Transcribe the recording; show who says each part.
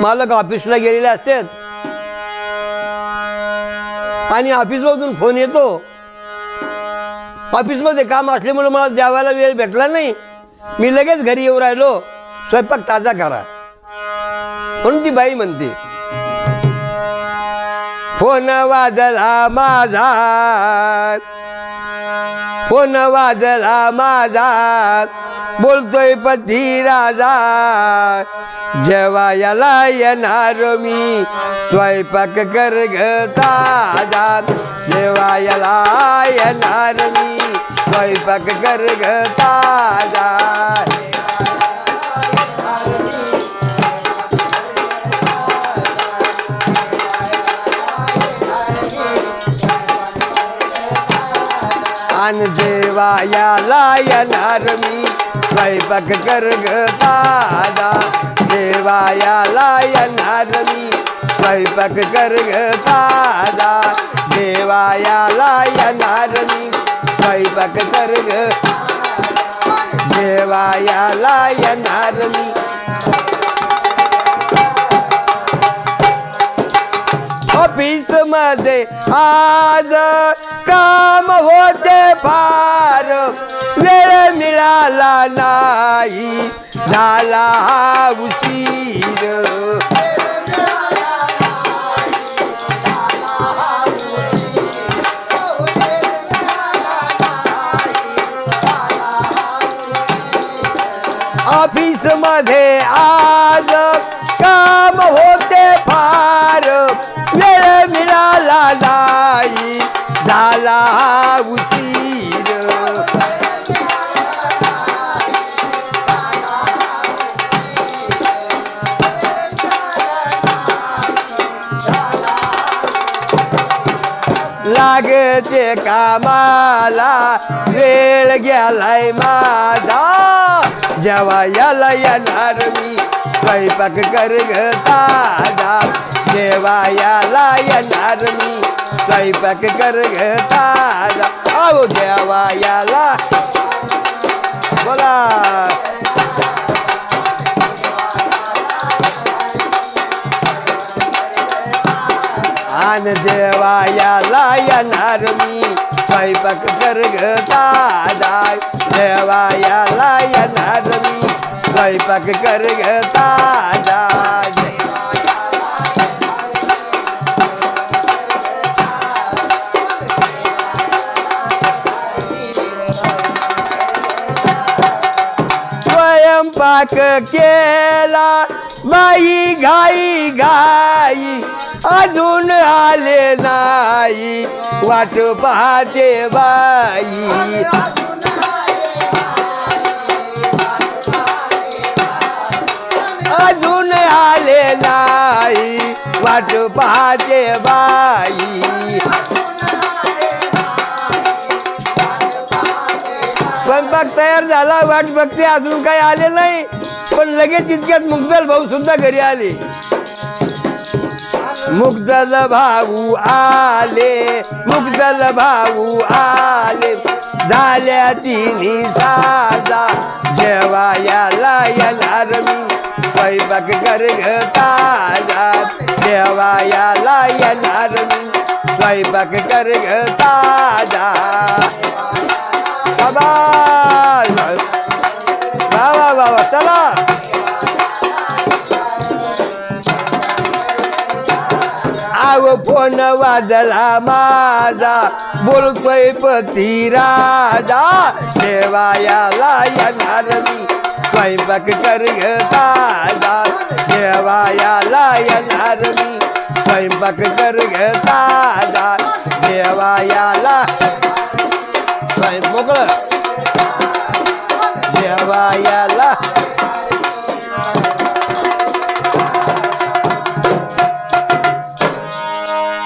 Speaker 1: मालक ऑफिसला गेलेले असतात. आणि ऑफिसमधून फोन येतो. ऑफिसमध्ये काम असल्यामुळे मला द्यावायला वेळ भेटला नाही. मी लगेच घरी येऊ राहिलो. स्वयंपाक ताजा करा. म्हणून ती बाई म्हणते फोन वाजला माझा. फोन वाजला माझा. बोलतोय पती राजा जेवायला येणार मी स्वयंपाक कर ग ताजा. याला येणार मी स्वयंपाक कर ग ताजा. आणि देवायाला येणार मी स्वयंपाक कर ग दादा देवायाला येणार मी स्वयंपाक कर ग दादा देवायाला येणार मी स्वयंपाक कर ग देवायाला येणार मी मध्ये आज काम होते फार. वेळ मिळाला नाही झाला उशीर. ऑफिसमध्ये आज काम होते वेळ मिळाला नाही झाला उशीर. लागते कामाला वेळ गेलाय माझा. जेव्हा याला येणार मी स्वयंपाक कर ग ताजा येणार मी स्वयंपाक कर ग ताजा देवायाला बोला. आन देवायाला येणार मी स्वयंपाक कर ग देवायाला येणार मी स्वयंपाक कर ग नाक केला बाई घाई घाई अजून आले नाही. वाट पाहते बाई. अजून आले नाही. वाट पाहते बाई. तयार झाला वाट बघते अजून काही आले नाही. पण लगेच तितक्यात मुग्दल भाऊ सुद्धा घरी आले. मुग्दल भाऊ आले मुग्दल भाऊ आले. झाल्या तिन्ही साजा जेवायाला येणार मी स्वयंपाक कर ग ताजा येणार मी स्वयंपाक कर ग फोन वाजला माझा. बोलतोय पती राजा. देवायाला येणार मी. स्वयंपाक कर ग ताजा. देवायाला येणार मी. स्वयंपाक कर ग ताजा. देवायाला स्वयं मोकळं. देवायाला